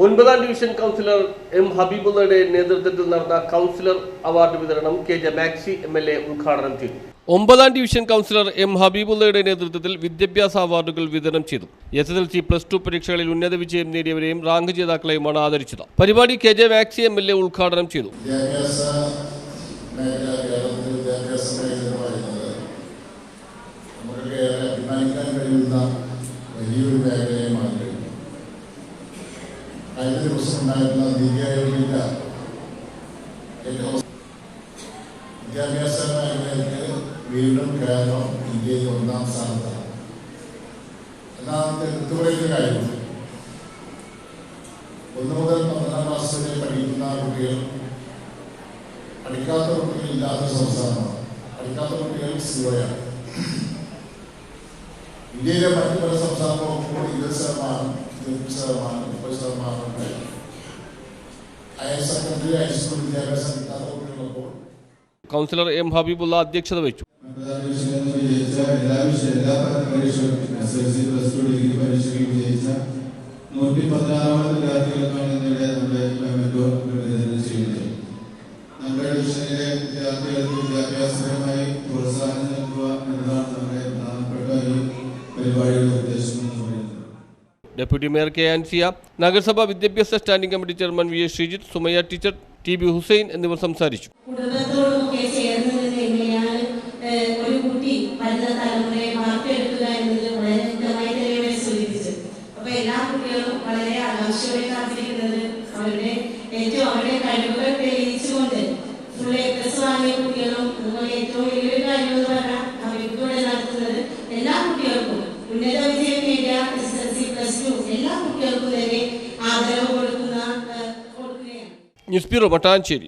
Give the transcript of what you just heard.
ഒൻപതാം division councillor M ഹബീബുള്ളയുടെ നേതൃത്വത്തിൽ നടന്ന കൗൺസിലർ അവാർഡ് വിതരണം K J Maxi M L A ഉദ്ഘാടനം ചെയ്തു. ഒമ്പതാം ഡിവിഷൻ കൗൺസിലർ എം ഹബീബുള്ളയുടെ നേതൃത്വത്തിൽ വിദ്യാഭ്യാസ അവാർഡുകൾ വിതരണം ചെയ്തു. S S L C plus two പരീക്ഷകളിൽ ഉന്നത വിജയം നേടിയവരെയും റാങ്ക് ജേതാക്കളെയുമാണ് ആദരിച്ചത്. പരിപാടി K J Maxi M L A ഉദ്ഘാടനം ചെയ്തു. വലിയൊരു മേഖല കഴിഞ്ഞ ദിവസം ഉണ്ടായിരുന്ന നീതി ആയോഗിന്റെ ഏറ്റവും വിദ്യാഭ്യാസ മേഖലയ്ക്ക് വീണ്ടും കേരളം ഇന്ത്യയിൽ ഒന്നാം സ്ഥാനത്താണ്. എന്നാൽ എടുത്തു പറയുന്ന കാര്യം ഒന്ന് മുതൽ പന്ത്രണ്ടാം ക്ലാസ് വരെ പഠിക്കുന്ന കുട്ടികൾ പഠിക്കാത്ത കുട്ടികൾ ഇല്ലാത്ത സംസ്ഥാനമാണ്. പഠിക്കാത്ത കുട്ടികൾ സീറോയാണ് ഇന്ത്യയിലെ മറ്റു പല സംസ്ഥാനങ്ങളും ഇരുപത് ശതമാനം ഇരുപത് ശതമാനം ഹയർ സെക്കൻഡറി ഹൈസ്കൂൾ വിദ്യാഭ്യാസ കുട്ടികളപ്പോൾ കൗൺസിലർ എം ഹബീബുള്ള അധ്യക്ഷത വഹിച്ചു. നൂറ്റി പതിനാറാമത് വിദ്യാർത്ഥികൾക്കാണ് ഇന്നിവിടെ നമ്മുടെ ചെയ്യുന്നത് നമ്മുടെ ഡിവിഷനിലെ വിദ്യാർത്ഥികൾക്ക് വിദ്യാഭ്യാസപരമായി പ്രോത്സാഹനം നൽകുക എന്നതാണ് നമ്മുടെ പ്രധാനപ്പെട്ട ഈ പരിപാടിയുടെ ഉദ്ദേശം ഡെപ്യൂട്ടി മേയർ കെ ആൻസിയ നഗരസഭ വിദ്യാഭ്യാസ standing committee chairman V S Sreejith Sumayya teacher T B Hussain എന്നിവർ സംസാരിച്ചു. എല്ലാ കുട്ടികളും വളരെ ഏറ്റവും അവരുടെ കഴിവുകൾ തെളിയിച്ചുകൊണ്ട് ഫുൾ വാങ്ങിയ കുട്ടികളും അതുപോലെ ഏറ്റവും വലിയൊരു കാര്യം എന്ന് പറഞ്ഞാൽ അവർക്ക് ഇവിടെ നടത്തുന്നത് എല്ലാ കുട്ടികൾക്കും ഉന്നത വിജയം നേടിയ S L C plus two എല്ലാ കുട്ടികൾക്കും തന്നെ ആദരവ് കൊടുക്കുന്ന ന്യൂസ് ബ്യൂറോ മട്ടാഞ്ചേരി